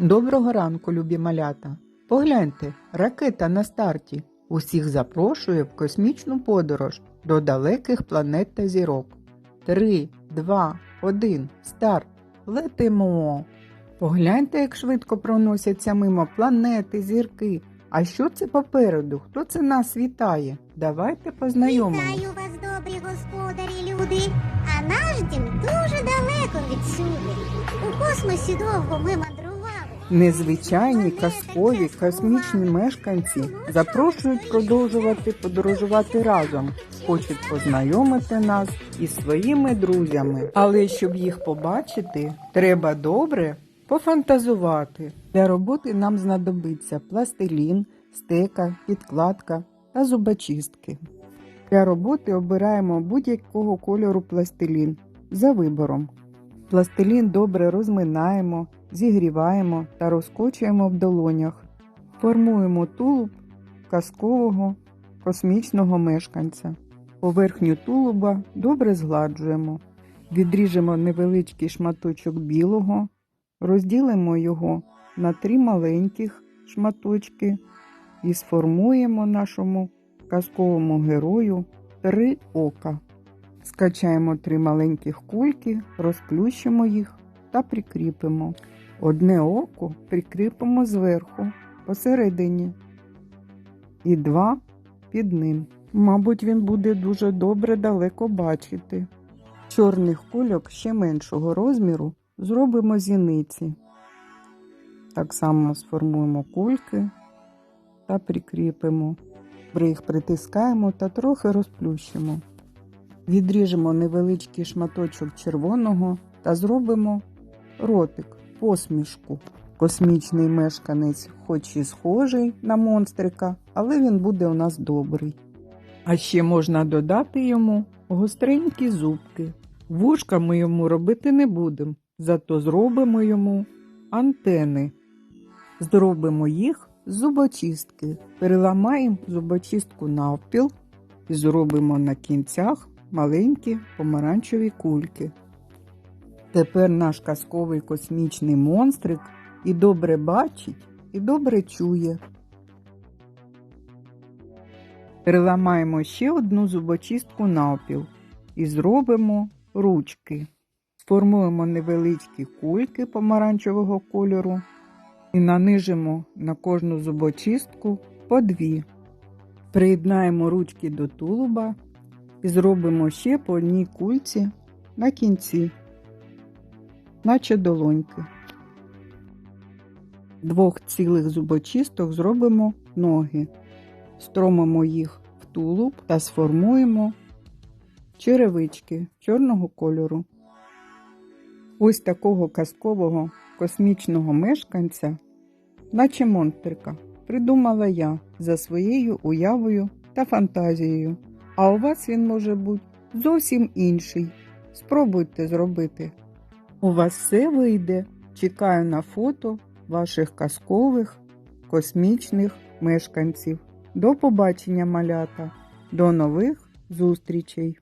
Доброго ранку, любі малята. Погляньте, ракета на старті. Усіх запрошує в космічну подорож до далеких планет та зірок. Три, два, один, старт. Летимо. Погляньте, як швидко проносяться мимо планети, зірки. А що це попереду? Хто це нас вітає? Давайте познайомимось. Вітаю вас, добрі господарі люди. А наш дім дуже далеко відсюди. У космосі довго ми мандрували. Незвичайні казкові космічні мешканці запрошують продовжувати подорожувати разом, хочуть познайомити нас із своїми друзями. Але щоб їх побачити, треба добре пофантазувати. Для роботи нам знадобиться пластилін, стека, підкладка та зубочистки. Для роботи обираємо будь-якого кольору пластилін за вибором. Пластилін добре розминаємо, зігріваємо та розкочуємо в долонях. Формуємо тулуб казкового космічного мешканця. Поверхню тулуба добре згладжуємо. Відріжемо невеличкий шматочок білого, розділимо його на три маленьких шматочки і сформуємо нашому казковому герою три ока. Скачаємо три маленьких кульки, розплющимо їх та прикріпимо. Одне око прикріпимо зверху, посередині, і два під ним. Мабуть, він буде дуже добре далеко бачити. Чорних кульок ще меншого розміру зробимо зіниці. Так само сформуємо кульки та прикріпимо. При їх притискаємо та трохи розплющимо. Відріжемо невеличкий шматочок червоного та зробимо ротик, посмішку. Космічний мешканець, хоч і схожий на монстрика, але він буде у нас добрий. А ще можна додати йому гостренькі зубки. Вушка ми йому робити не будемо, зато зробимо йому антени. Зробимо їх з зубочистки. Переламаємо зубочистку навпіл і зробимо на кінцях маленькі помаранчеві кульки. Тепер наш казковий космічний монстрик і добре бачить, і добре чує. Переламаємо ще одну зубочистку навпіл і зробимо ручки. Сформуємо невеличкі кульки помаранчевого кольору і нанижимо на кожну зубочистку по дві. Приєднаємо ручки до тулуба і зробимо ще по одній кульці на кінці, наче долоньки. Двох цілих зубочисток зробимо ноги, стромимо їх в тулуб та сформуємо черевички чорного кольору. Ось такого казкового космічного мешканця, наче монстрика, придумала я за своєю уявою та фантазією. А у вас він може бути зовсім інший. Спробуйте зробити. У вас все вийде. Чекаю на фото ваших казкових космічних мешканців. До побачення, малята. До нових зустрічей!